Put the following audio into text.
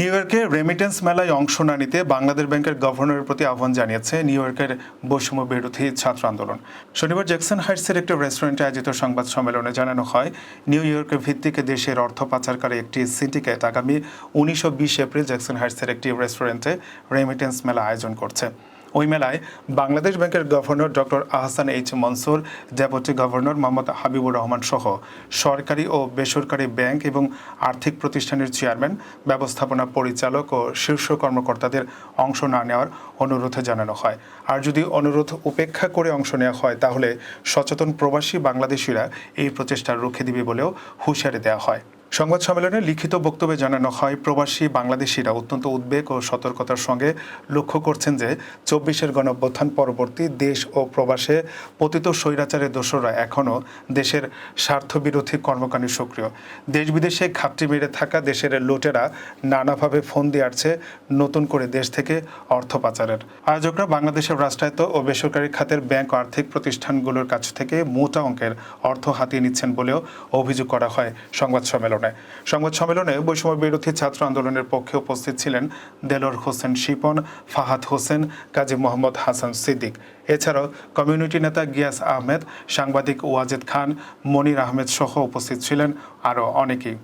New ইয়র্কে remittance মেলায় অংশ না নিতে বাংলাদেশ ব্যাংকের গভর্নরের প্রতি আহ্বান জানিয়েছে নিউ ইয়র্কের বৈষম্য বিরোধী ছাত্র আন্দোলন। শনিবার জ্যাকসন হাইটসের একটি রেস্টুরেন্টে আয়োজিত সংবাদ সম্মেলনে জানানো হয় নিউ ইয়র্কের ভিত্তিকে দেশের অর্থ পাচারকারী একটি সিন্ডিকেট আগামী উনিশশো বিশ এপ্রিল জ্যাকসন হাইটসের একটি রেস্টুরেন্টে রেমিটেন্স মেলা আয়োজন করছে। ওই মেলায় বাংলাদেশ ব্যাংকের governor doctor Ahsan H Mansur, deputy governor Mohammad Habibur Rahman সহ সরকারি ও বেসরকারি ব্যাংক এবং আর্থিক প্রতিষ্ঠানের চেয়ারম্যান, ব্যবস্থাপনা পরিচালক ও শীর্ষ কর্মকর্তাদের অংশ না নেওয়ার অনুরোধ জানানো হয়। আর যদি অনুরোধ উপেক্ষা করে অংশ নেওয়া হয়, তাহলে সচেতন প্রবাসী বাংলাদেশিরা এই প্রচেষ্টা রুখে দিবে বলেও হুঁশিয়ারি দেওয়া হয়। সংবাদ সম্মেলনে লিখিত বক্তব্যে জানানো হয়, প্রবাসী বাংলাদেশিরা অত্যন্ত উদ্বেগ ও সতর্কতার সঙ্গে লক্ষ্য করছেন যে চব্বিশের গণঅভ্যুত্থান পরবর্তী দেশ ও প্রবাসে পতিত স্বৈরাচারের দোষরা এখনও দেশের স্বার্থবিরোধী কর্মকাণ্ডে সক্রিয়। দেশ বিদেশে ঘাপটি মেরে থাকা দেশের লোটেরা নানাভাবে ফোন দিয়ে আসছে নতুন করে দেশ থেকে অর্থ পাচারের। আয়োজকরা বাংলাদেশের রাষ্ট্রায়ত্ত ও বেসরকারি খাতের ব্যাংক আর্থিক প্রতিষ্ঠানগুলোর কাছ থেকে মোটা অঙ্কের অর্থ হাতিয়ে নিচ্ছেন বলেও অভিযোগ করা হয় সংবাদ সম্মেলনে সংবাদ সম্মেলনে বৈষম্য বিরোধী ছাত্র আন্দোলনের পক্ষে উপস্থিত ছিলেন দেলোর হোসেন শিপন, ফাহাদ হোসেন, কাজী মোহাম্মদ হাসান সিদ্দিক। এছাড়াও কমিউনিটি নেতা গিয়াস আহমেদ, সাংবাদিক ওয়াজেদ খান, মনির আহমেদ সহ উপস্থিত ছিলেন আরও অনেকেই।